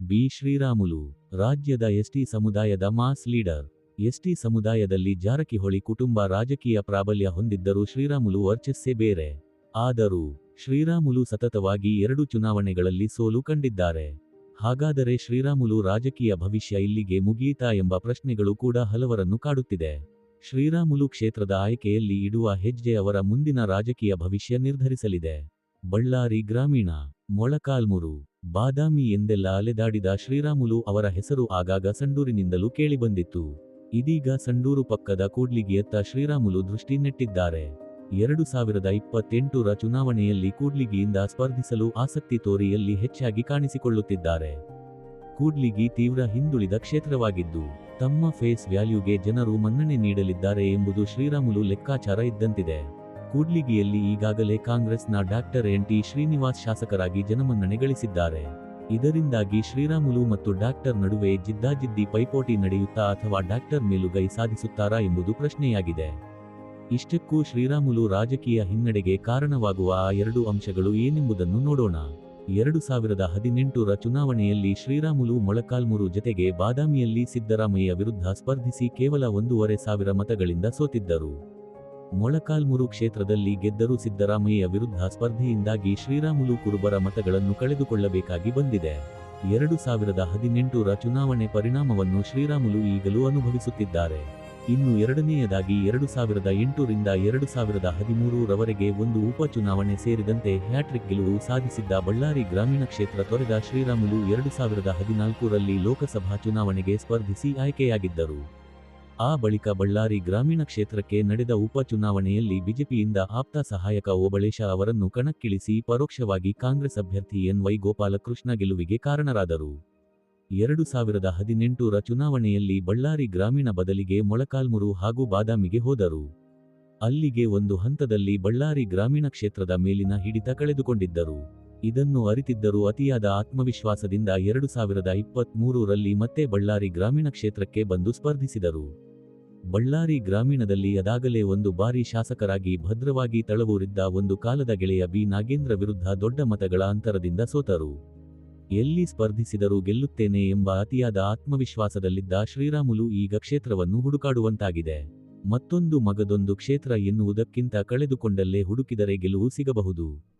B. Sriramulu, ರಾಜ್ಯದ ST ಸಮುದಾಯದ mass leader. ST ಸಮುದಾಯದಲ್ಲಿ ಜಾರಕಿಹೊಳಿ ಕುಟುಂಬ ರಾಜಕೀಯ ಪ್ರಾಬಲ್ಯ ಹೊಂದಿದ್ದರೂ ಶ್ರೀರಾಮುಲು ವರ್ಚಸ್ಸೇ ಬೇರೆ. ಆದರೂ ಶ್ರೀರಾಮುಲು ಸತತವಾಗಿ ಎರಡು ಚುನಾವಣೆಗಳಲ್ಲಿ ಸೋಲು ಕಂಡಿದ್ದಾರೆ. ಹಾಗಾದರೆ ಶ್ರೀರಾಮುಲು ರಾಜಕೀಯ ಭವಿಷ್ಯ ಇಲ್ಲಿಗೆ ಮುಗಿಯಿತಾ ಎಂಬ ಪ್ರಶ್ನೆಗಳು ಕೂಡ ಹಲವರನ್ನು ಕಾಡುತ್ತಿದೆ. ಶ್ರೀರಾಮುಲು ಕ್ಷೇತ್ರದ ಆಯ್ಕೆಯಲ್ಲಿ ಇಡುವ ಹೆಜ್ಜೆ ಅವರ ಮುಂದಿನ ರಾಜಕೀಯ ಭವಿಷ್ಯ ನಿರ್ಧರಿಸಲಿದೆ. ಬಳ್ಳಾರಿ ಗ್ರಾಮೀಣ, ಮೊಳಕಾಲ್ಮುರು. ಬಾದಾಮಿ ಎಂದೆಲ್ಲ ಅಲೆದಾಡಿದ ಶ್ರೀರಾಮುಲು ಅವರ ಹೆಸರು ಆಗಾಗ ಸಂಡೂರಿನಿಂದಲೂ ಕೇಳಿಬಂದಿತ್ತು. ಇದೀಗ ಸಂಡೂರು ಪಕ್ಕದ ಕೂಡ್ಲಿಗಿಯತ್ತ ಶ್ರೀರಾಮುಲು ದೃಷ್ಟಿ ನೆಟ್ಟಿದ್ದಾರೆ ಎರಡು ಸಾವಿರದ ಇಪ್ಪತ್ತೆಂಟರ ಚುನಾವಣೆಯಲ್ಲಿ ಕೂಡ್ಲಿಗಿಯಿಂದ ಸ್ಪರ್ಧಿಸಲು ಆಸಕ್ತಿ ತೋರಿಯಲ್ಲಿ ಹೆಚ್ಚಾಗಿ ಕಾಣಿಸಿಕೊಳ್ಳುತ್ತಿದ್ದಾರೆ. ಕೂಡ್ಲಿಗಿ ತೀವ್ರ ಹಿಂದುಳಿದ ಕ್ಷೇತ್ರವಾಗಿದ್ದು, ತಮ್ಮ ಫೇಸ್ ವ್ಯಾಲ್ಯೂಗೆ ಜನರು ಮನ್ನಣೆ ನೀಡಲಿದ್ದಾರೆ ಎಂಬುದು ಶ್ರೀರಾಮುಲು ಲೆಕ್ಕಾಚಾರ ಇದ್ದಂತಿದೆ. ಕೂಡ್ಲಿಗಿಯಲ್ಲಿ ಈಗಾಗಲೇ ಕಾಂಗ್ರೆಸ್ನ ಡಾಕ್ಟರ್ ಎನ್ ಟಿ ಶ್ರೀನಿವಾಸ್ ಶಾಸಕರಾಗಿ ಜನಮನ್ನಣೆ ಗಳಿಸಿದ್ದಾರೆ ಇದರಿಂದಾಗಿ ಶ್ರೀರಾಮುಲು ಮತ್ತು ಡಾಕ್ಟರ್ ನಡುವೆ ಜಿದ್ದಾಜಿದ್ದಿ ಪೈಪೋಟಿ ನಡೆಯುತ್ತಾ ಅಥವಾ ಡಾಕ್ಟರ್ ಮೇಲುಗೈ ಸಾಧಿಸುತ್ತಾರಾ ಎಂಬುದು ಪ್ರಶ್ನೆಯಾಗಿದೆ. ಇಷ್ಟಕ್ಕೂ ಶ್ರೀರಾಮುಲು ರಾಜಕೀಯ ಹಿನ್ನಡೆಗೆ ಕಾರಣವಾಗುವ ಆ ಎರಡು ಅಂಶಗಳು ಏನೆಂಬುದನ್ನು ನೋಡೋಣ. ಎರಡು ಸಾವಿರದ ಹದಿನೆಂಟರ ಚುನಾವಣೆಯಲ್ಲಿ ಶ್ರೀರಾಮುಲು ಮೊಳಕಾಲ್ಮುರು ಜತೆಗೆ ಬಾದಾಮಿಯಲ್ಲಿ ಸಿದ್ದರಾಮಯ್ಯ ವಿರುದ್ಧ ಸ್ಪರ್ಧಿಸಿ ಕೇವಲ ಒಂದೂವರೆ ಸಾವಿರ ಮತಗಳಿಂದ ಸೋತಿದ್ದರು. ಮೊಳಕಾಲ್ಮುರು ಕ್ಷೇತ್ರದಲ್ಲಿ ಗೆದ್ದರೂ ಸಿದ್ದರಾಮಯ್ಯ ವಿರುದ್ಧ ಸ್ಪರ್ಧೆಯಿಂದಾಗಿ ಶ್ರೀರಾಮುಲು ಕುರುಬರ ಮತಗಳನ್ನು ಕಳೆದುಕೊಳ್ಳಬೇಕಾಗಿ ಬಂದಿದೆ. ಎರಡು ಸಾವಿರದ ಹದಿನೆಂಟರ ಚುನಾವಣೆ ಪರಿಣಾಮವನ್ನು ಶ್ರೀರಾಮುಲು ಈಗಲೂ ಅನುಭವಿಸುತ್ತಿದ್ದಾರೆ. ಇನ್ನು ಎರಡನೆಯದಾಗಿ ಎರಡು ಸಾವಿರದ ಎಂಟರಿಂದ ಎರಡು ಸಾವಿರದ ಹದಿಮೂರರವರೆಗೆ ಒಂದು ಉಪಚುನಾವಣೆ ಸೇರಿದಂತೆ ಹ್ಯಾಟ್ರಿಕ್ ಗೆಲುವು ಸಾಧಿಸಿದ್ದ ಬಳ್ಳಾರಿ ಗ್ರಾಮೀಣ ಕ್ಷೇತ್ರ ತೊರೆದ ಶ್ರೀರಾಮುಲು ಎರಡು ಸಾವಿರದ ಹದಿನಾಲ್ಕರಲ್ಲಿ ಲೋಕಸಭಾ ಚುನಾವಣೆಗೆ ಸ್ಪರ್ಧಿಸಿ ಆಯ್ಕೆಯಾಗಿದ್ದರು. ಆ ಬಳಿಕ ಬಳ್ಳಾರಿ ಗ್ರಾಮೀಣ ಕ್ಷೇತ್ರಕ್ಕೆ ನಡೆದ ಉಪಚುನಾವಣೆಯಲ್ಲಿ ಬಿಜೆಪಿಯಿಂದ ಆಪ್ತ ಸಹಾಯಕ ಓಬಳೇಶ ಅವರನ್ನು ಕಣಕ್ಕಿಳಿಸಿ ಪರೋಕ್ಷವಾಗಿ ಕಾಂಗ್ರೆಸ್ ಅಭ್ಯರ್ಥಿ ಎನ್ ವೈ ಗೋಪಾಲಕೃಷ್ಣ ಗೆಲುವಿಗೆ ಕಾರಣರಾದರು. ಎರಡು ಸಾವಿರದ ಹದಿನೆಂಟರ ಚುನಾವಣೆಯಲ್ಲಿ ಬಳ್ಳಾರಿ ಗ್ರಾಮೀಣ ಬದಲಿಗೆ ಮೊಳಕಾಲ್ಮುರು ಹಾಗೂ ಬಾದಾಮಿಗೆ ಹೋದರು. ಅಲ್ಲಿಗೆ ಒಂದು ಹಂತದಲ್ಲಿ ಬಳ್ಳಾರಿ ಗ್ರಾಮೀಣ ಕ್ಷೇತ್ರದ ಮೇಲಿನ ಹಿಡಿತ ಕಳೆದುಕೊಂಡಿದ್ದರು. ಇದನ್ನು ಅರಿತಿದ್ದರೂ ಅತಿಯಾದ ಆತ್ಮವಿಶ್ವಾಸದಿಂದ ಎರಡು ಸಾವಿರದ ಇಪ್ಪತ್ಮೂರರಲ್ಲಿ ಮತ್ತೆ ಬಳ್ಳಾರಿ ಗ್ರಾಮೀಣ ಕ್ಷೇತ್ರಕ್ಕೆ ಬಂದು ಸ್ಪರ್ಧಿಸಿದರು. ಬಳ್ಳಾರಿ ಗ್ರಾಮೀಣದಲ್ಲಿ ಅದಾಗಲೇ ಒಂದು ಬಾರಿ ಶಾಸಕರಾಗಿ ಭದ್ರವಾಗಿ ತಳವೂರಿದ್ದ ಒಂದು ಕಾಲದ ಗೆಳೆಯ ಬಿ. ನಾಗೇಂದ್ರ ವಿರುದ್ಧ ದೊಡ್ಡ ಮತಗಳ ಅಂತರದಿಂದ ಸೋತರು. ಎಲ್ಲಿ ಸ್ಪರ್ಧಿಸಿದರೂ ಗೆಲ್ಲುತ್ತೇನೆ ಎಂಬ ಅತಿಯಾದ ಆತ್ಮವಿಶ್ವಾಸದಲ್ಲಿದ್ದ ಶ್ರೀರಾಮುಲು ಈಗ ಕ್ಷೇತ್ರವನ್ನು ಹುಡುಕಾಡುವಂತಾಗಿದೆ. ಮತ್ತೊಂದು ಮಗದೊಂದು ಕ್ಷೇತ್ರ ಎನ್ನುವುದಕ್ಕಿಂತ ಕಳೆದುಕೊಂಡಲ್ಲೇ ಹುಡುಕಿದರೆ ಗೆಲುವು ಸಿಗಬಹುದು.